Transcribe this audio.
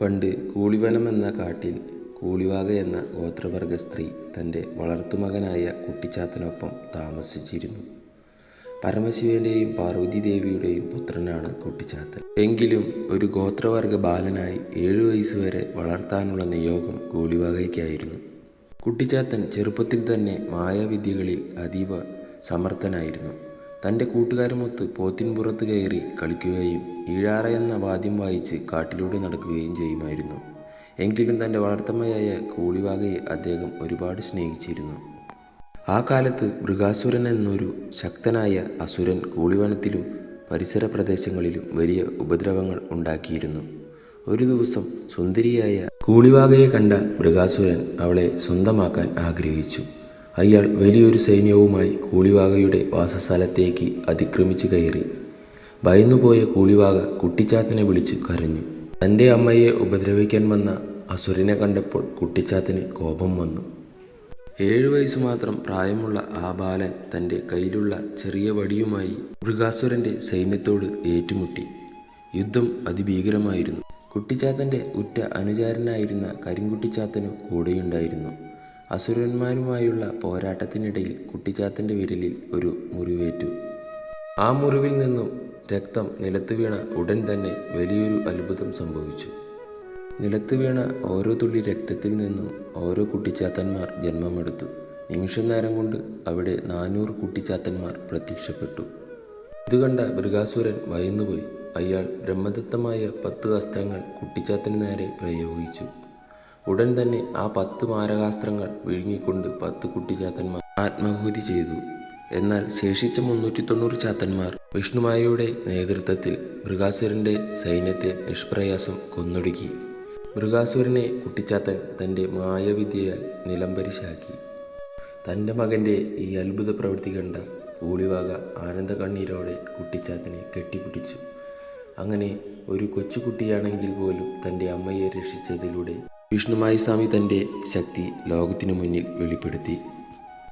പണ്ട് കൂളിവനം എന്ന കാട്ടിൽ കൂളിവാക എന്ന ഗോത്രവർഗ സ്ത്രീ തന്റെ വളർത്തുമകനായ കുട്ടിച്ചാത്തനൊപ്പം താമസിച്ചിരുന്നു. പരമശിവന്റെയും പാർവതീദേവിയുടെയും പുത്രനാണ് കുട്ടിച്ചാത്തൻ. എങ്കിലും ഒരു ഗോത്രവർഗ ബാലനായി ഏഴു വയസ്സുവരെ വളർത്താനുള്ള നിയോഗം കൂളിവാകയ്ക്കായിരുന്നു കുട്ടിച്ചാത്തൻ ചെറുപ്പത്തിൽ തന്നെ മായാവിദ്യകളിൽ അതീവ സമർത്ഥനായിരുന്നു. തന്റെ കൂട്ടുകാരുമൊത്ത് പോത്തിൻപുറത്ത് കയറി കളിക്കുകയും ഈഴാറ എന്ന വാദ്യം വായിച്ച് കാട്ടിലൂടെ നടക്കുകയും ചെയ്യുമായിരുന്നു. എങ്കിലും തന്റെ വളർത്തമ്മയായ കൂളിവാകയെ അദ്ദേഹം ഒരുപാട് സ്നേഹിച്ചിരുന്നു. ആ കാലത്ത് മൃഗാസുരൻ എന്നൊരു ശക്തനായ അസുരൻ കൂളിവനത്തിലും പരിസര പ്രദേശങ്ങളിലും വലിയ ഉപദ്രവങ്ങൾ ഉണ്ടാക്കിയിരുന്നു. ഒരു ദിവസം സുന്ദരിയായ കൂളിവാകയെ കണ്ട മൃഗാസുരൻ അവളെ സ്വന്തമാക്കാൻ ആഗ്രഹിച്ചു. അയാൾ വലിയൊരു സൈന്യവുമായി കൂളിവാകയുടെ വാസസ്ഥലത്തേക്ക് അതിക്രമിച്ചു കയറി. ഭയന്നുപോയ കൂളിവാക കുട്ടിച്ചാത്തനെ വിളിച്ച് കരഞ്ഞു. തന്റെ അമ്മയെ ഉപദ്രവിക്കാൻ വന്ന അസുരനെ കണ്ടപ്പോൾ കുട്ടിച്ചാത്തന് കോപം വന്നു. ഏഴു വയസ്സ് മാത്രം പ്രായമുള്ള ആ ബാലൻ തന്റെ കയ്യിലുള്ള ചെറിയ വടിയുമായി മൃഗാസുരന്റെ സൈന്യത്തോട് ഏറ്റുമുട്ടി. യുദ്ധം അതിഭീകരമായിരുന്നു. കുട്ടിച്ചാത്തന്റെ ഉറ്റ അനുചാരനായിരുന്ന കരിങ്കുട്ടിച്ചാത്തനും കൂടെയുണ്ടായിരുന്നു. അസുരന്മാരുമായുള്ള പോരാട്ടത്തിനിടയിൽ കുട്ടിച്ചാത്തന്റെ വിരലിൽ ഒരു മുറിവേറ്റു. ആ മുറിവിൽ നിന്നും രക്തം നിലത്ത് വീണ ഉടൻ തന്നെ വലിയൊരു അത്ഭുതം സംഭവിച്ചു. നിലത്ത് വീണ ഓരോ തുള്ളി രക്തത്തിൽ നിന്നും ഓരോ കുട്ടിച്ചാത്തന്മാർ ജന്മമെടുത്തു. നിമിഷനേരം കൊണ്ട് അവിടെ നാനൂറ് കുട്ടിച്ചാത്തന്മാർ പ്രത്യക്ഷപ്പെട്ടു. ഇത് കണ്ട മൃഗാസുരൻ ഭയന്നുപോയി അയാൾ ബ്രഹ്മദത്തമായ പത്ത് അസ്ത്രങ്ങൾ കുട്ടിച്ചാത്തന് നേരെ പ്രയോഗിച്ചു. ഉടൻ തന്നെ ആ പത്ത് മാരകാസ്ത്രങ്ങൾ വിഴുങ്ങിക്കൊണ്ട് പത്ത് കുട്ടിച്ചാത്തന്മാർ ആത്മാഹുതി ചെയ്തു. എന്നാൽ ശേഷിച്ച മുന്നൂറ്റി തൊണ്ണൂറ് ചാത്തന്മാർ വിഷ്ണുമായയുടെ നേതൃത്വത്തിൽ മൃഗാസുരന്റെ സൈന്യത്തെ നിഷ്പ്രയാസം കൊന്നൊടുക്കി. മൃഗാസുരനെ കുട്ടിച്ചാത്തൻ തന്റെ മായവിദ്യയാൽ നിലംപരിശാക്കി. തന്റെ മകന്റെ ഈ അത്ഭുത പ്രവൃത്തി കണ്ട പൂളിവാക ആനന്ദ കണ്ണീരോടെ കുട്ടിച്ചാത്തനെ കെട്ടിപ്പിടിച്ചു. അങ്ങനെ ഒരു കൊച്ചുകുട്ടിയാണെങ്കിൽ പോലും തന്റെ അമ്മയെ രക്ഷിച്ചതിലൂടെ വിഷ്ണുമായി സ്വാമി തന്റെ ശക്തി ലോകത്തിനു മുന്നിൽ വെളിപ്പെടുത്തി.